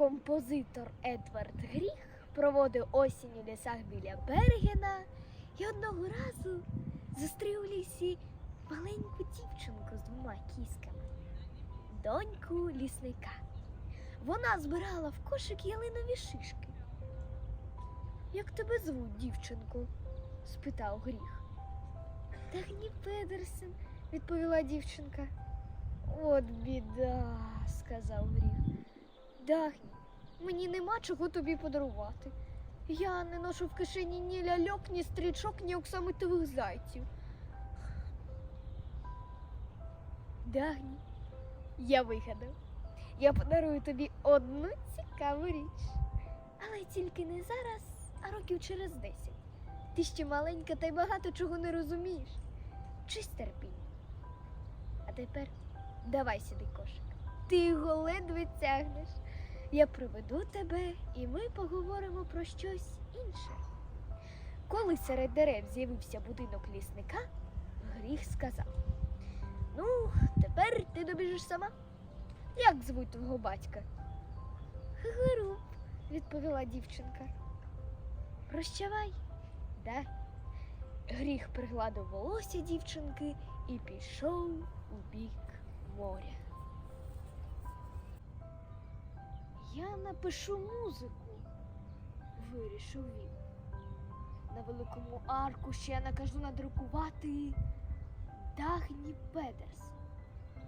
Композитор Едвард Гріх проводив осінь у лісах біля Бергена і одного разу зустрів у лісі маленьку дівчинку з двома кісками, доньку лісника. Вона збирала в кошик ялинові шишки. Як тебе звуть, дівчинку? спитав гріх. Дагні Педерсен, відповіла дівчинка. От біда, сказав гріх. Дагні, мені нема чого тобі подарувати. Я не ношу в кишені ні ляльок, ні стрічок, ні оксамитових зайців. Дагні, я вигадав. Я подарую тобі одну цікаву річ. Але тільки не зараз, а років через десять. Ти ще маленька та й багато чого не розумієш. Чись терпіння. А тепер давай сюди кошик. Ти його ледве тягнеш. Я приведу тебе, і ми поговоримо про щось інше. Коли серед дерев з'явився будинок лісника, гріх сказав: Ну, тепер ти добіжиш сама. Як звуть твого батька? Гигиру, відповіла дівчинка. Прощавай, да? Гріх пригладив волосся дівчинки і пішов у бік моря. Я напишу музику, вирішив він. На великому аркуші я накажу надрукувати Дагні Педерс,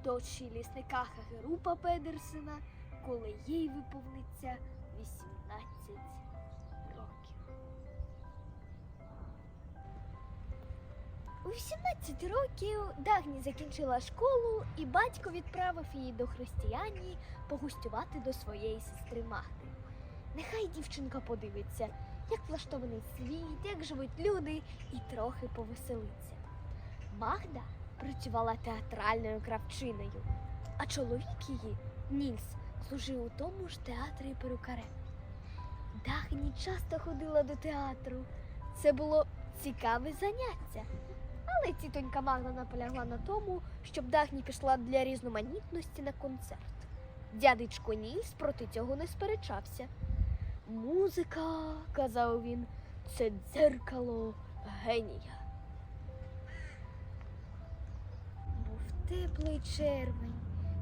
дочі лісника Хагерупа Педерсена, коли їй виповниться 18 У 18 років Дагні закінчила школу, і батько відправив її до християнії погостювати до своєї сестри Магди. Нехай дівчинка подивиться, як влаштований світ, як живуть люди, і трохи повеселиться. Магда працювала театральною кравчиною, а чоловік її, Нільс, служив у тому ж театрі перукарем. Дагні часто ходила до театру. Це було цікаве заняття. Але тітонька Магда наполягла на тому, щоб Дагні пішла для різноманітності на концерт. Дядечко Нільс проти цього не сперечався. Музика, казав він, це дзеркало генія. Був теплий червень,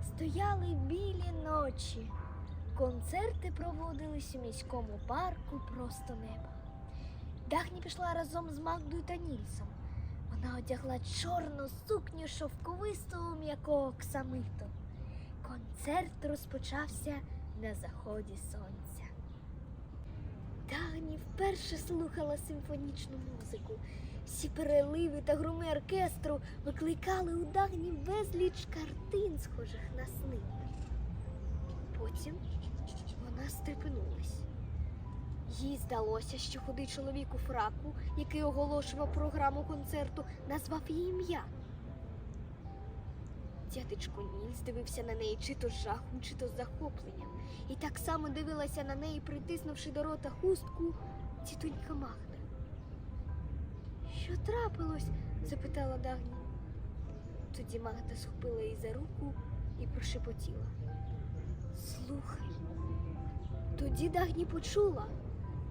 стояли білі ночі. Концерти проводились у міському парку просто неба. Дагні пішла разом з Магдою та Нільсом. Вона одягла чорну сукню шовковистого м'якого оксамиту. Концерт розпочався на заході сонця. Дагні вперше слухала симфонічну музику. Всі переливи та громи оркестру викликали у Дагні безліч картин, схожих на сни. Потім вона стрепенулась. Їй здалося, що худий чоловік у фраку, який оголошував програму концерту, назвав її ім'я. Дядечко Нільс дивився на неї чи то з жахом, чи то з захопленням, і так само дивилася на неї, притиснувши до рота хустку тітонька Магда. Що трапилось? запитала Дагні. Тоді Магда схопила її за руку і прошепотіла. Слухай. Тоді Дагні почула,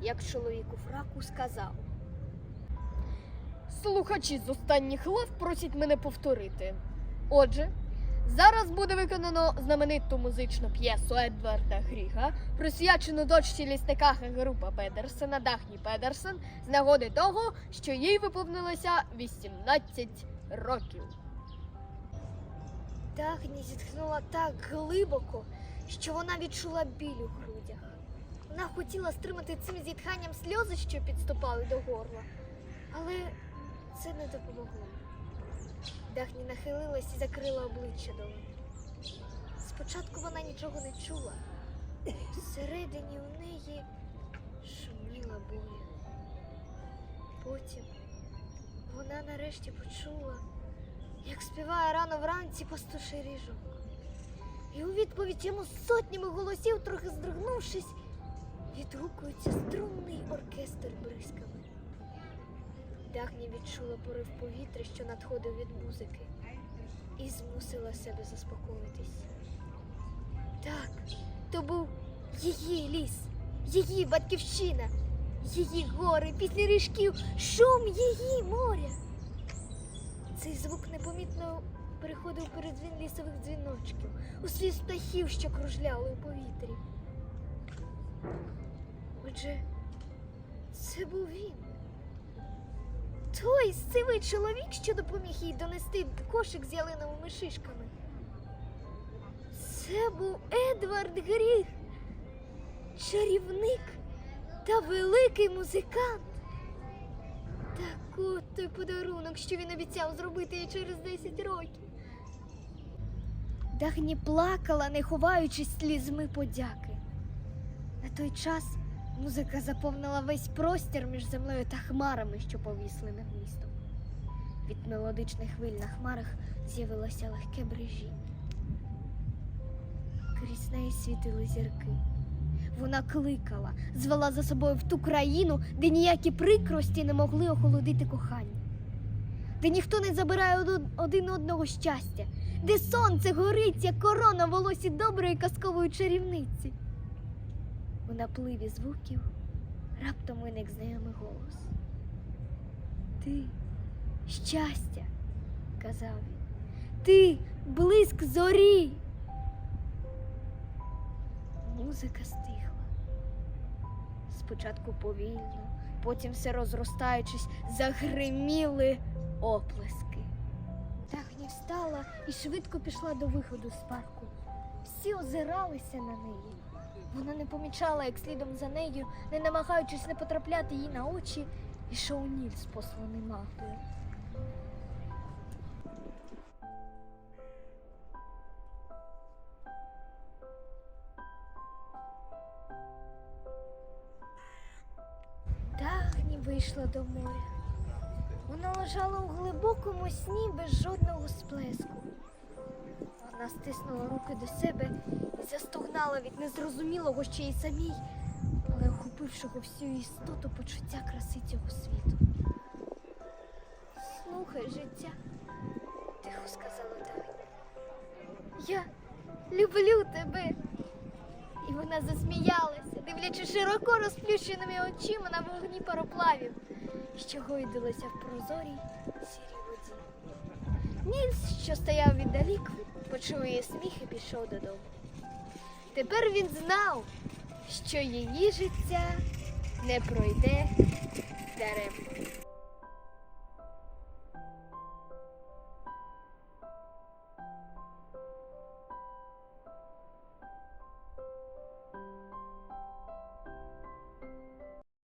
як чоловік у фраку сказав. Слухачі з останніх лав просять мене повторити. Отже, зараз буде виконано знамениту музичну п'єсу Едварда Гріга, присвячену дочці лісника Хагерупа Педерсена Дахні Педерсен з нагоди того, що їй виповнилося 18 років. Дахні зітхнула так глибоко, що вона відчула біль у грудях. Вона хотіла стримати цим зітханням сльози, що підступали до горла, але це не допомогло. Дахні нахилилась і закрила обличчя долоні. Спочатку вона нічого не чула. Всередині у неї шуміла боля. Потім вона нарешті почула, як співає рано вранці пастуший ріжок. І у відповідь йому сотнями голосів, трохи здригнувшись, відгукується струнний оркестр бризками. Дагні відчула порив повітря, що надходив від музики, і змусила себе заспокоїтись. Так, то був Її ліс, її батьківщина, її гори, пісні ріжків, шум її моря. Цей звук непомітно переходив передзвін лісових дзвіночків, у світ птахів, що кружляли у повітрі. Отже, це був він. Той сивий чоловік, що допоміг їй донести кошик з ялиновими шишками. Це був Едвард Гріх, чарівник та великий музикант. Так от той подарунок, що він обіцяв зробити їй через 10 років. Дагні плакала, не ховаючись слізьми подяки. На той час музика заповнила весь простір між землею та хмарами, що повісли над містом. Від мелодичних хвиль на хмарах з'явилося легке брижіння. Крізь неї світили зірки. Вона кликала, звела за собою в ту країну, де ніякі прикрості не могли охолодити кохання, де ніхто не забирає один одного щастя, де сонце горить, як корона волосі доброї казкової чарівниці. У напливі звуків раптом виник знайомий голос. Ти щастя, казав він. Ти блиск зорі. Музика стихла. Спочатку повільно, потім все розростаючись, загриміли оплески. Дахні встала і швидко пішла до виходу з парку. Всі озиралися на неї. Вона не помічала, як слідом за нею, не намагаючись не потрапляти їй на очі, ішов Нільс, посланий магою. Дахні вийшла до моря. Вона лежала у глибокому сні без жодного сплеску. Вона стиснула руки до себе і застогнала від незрозумілого ще й самій, але охопившого всю істоту почуття краси цього світу. Слухай життя, тихо сказала Дахня. Я люблю тебе. І вона засміялася, дивлячись широко розплющеними очима на вогні пароплавів, що гойдалися в прозорій сірій воді. Нільс, що стояв віддалік, почув її сміх і пішов додому. Тепер він знав, що її життя не пройде даремно.